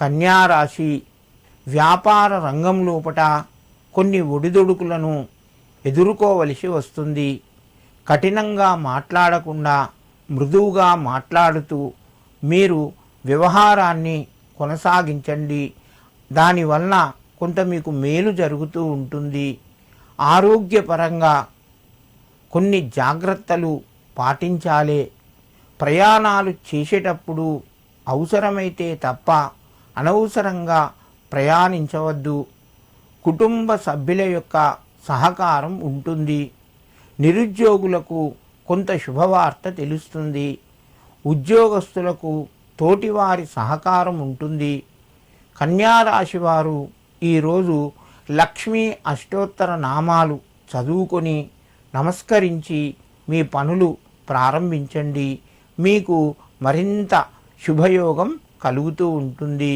కన్యారాశి వ్యాపార రంగం లోపట కొన్ని ఒడిదొడుకులను ఎదుర్కోవలసి వస్తుంది. కఠినంగా మాట్లాడకుండా మృదువుగా మాట్లాడుతూ మీరు వ్యవహారాన్ని కొనసాగించండి. దానివల్ల కొంత మీకు మేలు జరుగుతూ ఉంటుంది. ఆరోగ్యపరంగా కొన్ని జాగ్రత్తలు పాటించాలే. ప్రయాణాలు చేసేటప్పుడు అవసరమైతే తప్ప అనవసరంగా ప్రయాణించవద్దు. కుటుంబ సభ్యుల యొక్క సహకారం ఉంటుంది. నిరుద్యోగులకు కొంత శుభవార్త తెలుస్తుంది. ఉద్యోగస్తులకు తోటివారి సహకారం ఉంటుంది. కన్యారాశి వారు ఈరోజు లక్ష్మీ అష్టోత్తర నామాలు చదువుకొని నమస్కరించి మీ పనులు ప్రారంభించండి. మీకు మరింత శుభయోగం కలుగుతూ ఉంటుంది.